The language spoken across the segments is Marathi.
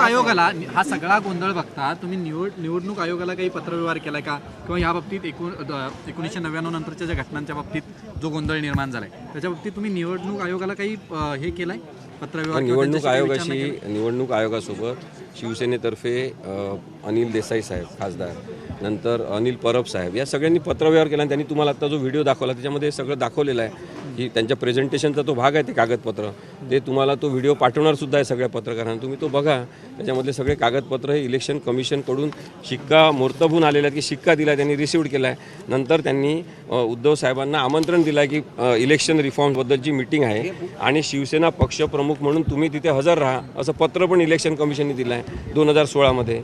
निवडणूक आयोगाला हा सगळा गोंधळ बघता तुम्ही निवड निवडणूक आयोगाला काही पत्रव्यवहार केलाय का? किंवा या बाबतीत एकूण द- एकोणीसशे नव्याण्णव नंतरच्या ज्या घटनांच्या बाबतीत जो गोंधळ निर्माण झालाय त्याच्या बाबतीत तुम्ही निवडणूक आयोगाला काही हे केलंय? निवडणूक आयोगाशी? निवडणूक आयोगासोबत शिवसेनेतर्फे अनिल देसाई साहेब खासदार नंतर अनिल परब साहेब या सगळ्यांनी पत्रव्यवहार केला आणि त्यांनी तुम्हाला आता जो व्हिडिओ दाखवला त्याच्यामध्ये सगळं दाखवलेलं आहे. की त्यांच्या प्रेझेंटेशनचा तो भाग आहे ते कागदपत्र. ते तुम्हाला तो व्हिडिओ पाठवणार सुद्धा आहे सगळ्या पत्रकारांना. तुम्ही तो बघा. त्याच्यामधले सगळे कागदपत्र हे इलेक्शन कमिशनकडून शिक्का मोर्तबून आलेले आहेत की शिक्का दिला त्यांनी रिसिव्ड केला आहे नंतर त्यांनी उद्धव साहेबांना आमंत्रण दिलं आहे की इलेक्शन रिफॉर्मबद्दलची मिटिंग आहे. आणि शिवसेना पक्षप्रमुख म्हणून तुम्ही तिथे हजर राहा असं पत्र पण इलेक्शन कमिशनने दिलं आहे दोन हजार सोळामध्ये.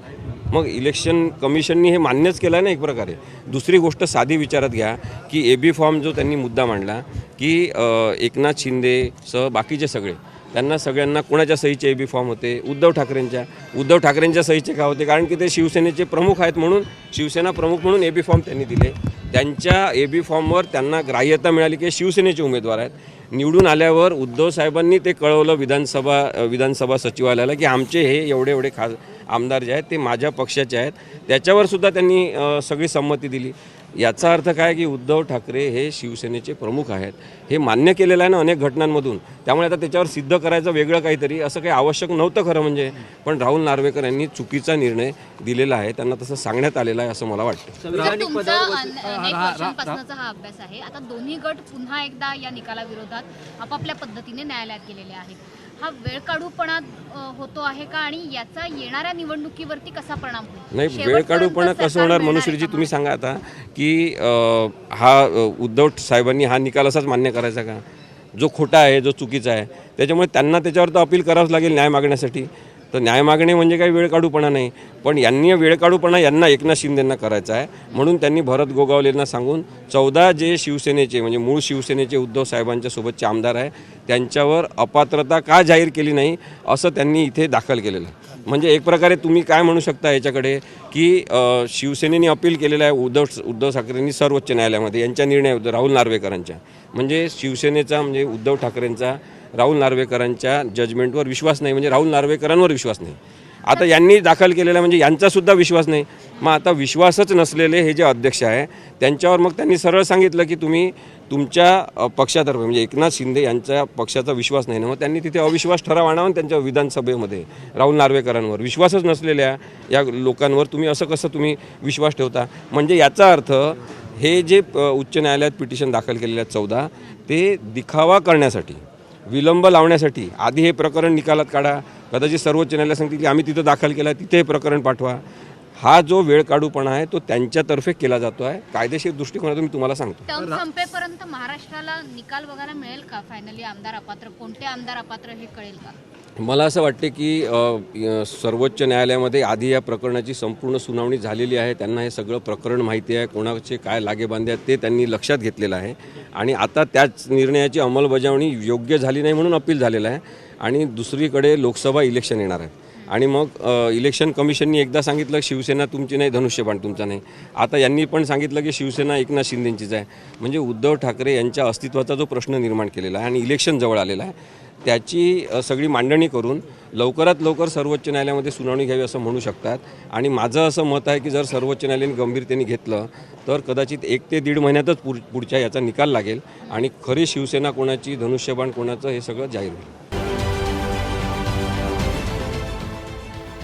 मग इलेक्शन कमिशननी हे मान्यच केलं आहे ना एक प्रकारे. दुसरी गोष्ट साधी विचारात घ्या की ए बी फॉर्म जो त्यांनी मुद्दा मांडला की एकनाथ एकनाथ शिंदेसह बाकीचे सगळे त्यांना सगळ्यांना कोणाच्या सहीचे ए बी फॉर्म होते? उद्धव ठाकरेंच्या. उद्धव ठाकरेंच्या सहीचे का होते? कारण की ते शिवसेनेचे प्रमुख आहेत म्हणून शिवसेना प्रमुख म्हणून ए बी फॉर्म त्यांनी दिले. त्यांच्या ए बी फॉर्मवर त्यांना ग्राह्यता मिळाली की शिवसेनेचे उमेदवार आहेत. निवडून आल्यावर उद्धव साहेबांनी ते कळवलं विधानसभा विधानसभा सचिवालयाला की आमचे हे एवढे एवढे खास आमदार जे आहेत ते माझ्या पक्षाचे आहेत. त्याच्यावर सुद्धा त्यांनी सगळी संमती दिली. याचा अर्थ काय की उद्धव ठाकरे हे शिवसेनेचे प्रमुख आहेत. हे मान्य केलेलं आहे ना अनेक घटनांमधून. त्यामुळे आता त्याच्यावर सिद्ध करायचं वेगळं काहीतरी असं काही आवश्यक नव्हतं खरं म्हणजे. पण राहुल नार्वेकर यांनी चुकीचा निर्णय दिलेला आहे. त्यांना तसं सांगण्यात आलेलं आहे असं मला वाटतं. हा अभ्यास आहे. आता दोन्ही गट पुन्हा एकदा या निकालाविरोधात आपापल्या पद्धतीने न्यायालयात गेलेले आहेत. हा वेळ काढूपणा होतो आहे का आणि याचा येणाऱ्या निवडणुकीवरती कसा परिणाम होईल? नाही वेळ काढूपणा कसं होणार मनुश्रीजी? तुम्ही सांगा आता की हा उद्धव साहेबांनी हा निकाल असाच मान्य करायचा का? जो खोटा आहे जो चुकीचा आहे त्याच्यामुळे त्यांना त्याच्यावर तर अपील करावंच लागेल न्याय मागण्यासाठी. तर न्याय मागणे म्हणजे काही वेळ काढूपणा नाही. पण यांनी वेळ काढूपणा यांना एकनाथ शिंदेंना करायचा आहे. म्हणून त्यांनी भरत गोगावलेंना सांगून चौदा जे शिवसेनेचे म्हणजे मूळ शिवसेनेचे उद्धव साहेबांच्या सोबतचे आमदार आहे त्यांच्यावर अपात्रता का जाहीर केली नाही असं त्यांनी इथे दाखल केलेलं आहे. म्हणजे एक प्रकारे तुम्ही काय म्हणू शकता याच्याकडे की शिवसेनेने अपील केलेलं आहे उद्धव उद्धव ठाकरेंनी सर्वोच्च न्यायालयामध्ये यांच्या निर्णय राहुल नार्वेकरांच्या. म्हणजे शिवसेनेचा म्हणजे उद्धव ठाकरेंचा राहुल नार्वेकरांच्या जजमेंटवर विश्वास नाही म्हणजे राहुल नार्वेकरांवर विश्वास नाही. आता यांनी दाखल केलेला म्हणजे यांचासुद्धा विश्वास नाही. मग आता विश्वासच नसलेले हे जे अध्यक्ष आहे त्यांच्यावर मग त्यांनी सरळ सांगितलं की तुम्ही तुमच्या पक्षातर्फे म्हणजे एकनाथ शिंदे यांच्या पक्षाचा विश्वास नाही ना मग त्यांनी तिथे अविश्वास ठराव आणावा त्यांच्या विधानसभेमध्ये राहुल नार्वेकरांवर विश्वासच नसलेल्या या लोकांवर तुम्ही असं कसं तुम्ही विश्वास ठेवता? म्हणजे याचा अर्थ हे जे उच्च न्यायालयात पिटिशन दाखल केलेले आहेत चौदा ते दिखावा करण्यासाठी विलंब लावण्यासाठी आधी हे प्रकरण निकालात काढा. कदाचित सर्वोच्च न्यायालय सांगतील की आम्ही तिथं दाखल केला आहे तिथे हे प्रकरण पाठवा. हा जो वेळ काढूपणा आहे तो त्यांच्यातर्फे केला जातो आहे. कायदेशीर दृष्टिकोनातून मी तुम्हाला सांगतो. टर्म संपेपर्यंत महाराष्ट्राला निकाल बघायला मिळेल का? फायनली आमदार अपात्र कोणते आमदार अपात्र हे कळेल का? मला असं वाटते की सर्वोच्च न्यायालयामध्ये आधी या प्रकरणाची संपूर्ण सुनावणी झालेली आहे. त्यांना हे सगळं प्रकरण माहिती आहे. कोणाचे काय लागेबांधे आहेत ते त्यांनी लक्षात घेतलेलं आहे. आणि आता त्याच निर्णयाची अंमलबजावणी योग्य झाली नाही म्हणून अपील झालेलं आहे. आणि दुसरीकडे लोकसभा इलेक्शन येणार आहे. आणि मग इलेक्शन कमिशननी एकदा सांगितलं शिवसेना तुमची नाही धनुष्यबाण तुमचा नाही. आता यांनी पण सांगितलं की शिवसेना एकनाथ शिंदेंचीच आहे. म्हणजे उद्धव ठाकरे यांच्या अस्तित्वाचा जो प्रश्न निर्माण केलेला आहे आणि इलेक्शन जवळ आलेला आहे त्याची सगळी मांडणी करून लवकरात लवकर सर्वोच्च न्यायालयामध्ये सुनावणी घ्यावी असं म्हणू शकतात. आणि माझं असं मत आहे की जर सर्वोच्च न्यायालयाने गंभीरतेने घेतलं तर कदाचित एक ते दीड महिन्यातच पुढच्या याचा निकाल लागेल. आणि खरी शिवसेना कोणाची धनुष्यबाण कोणाचं हे सगळं जाहीर होईल.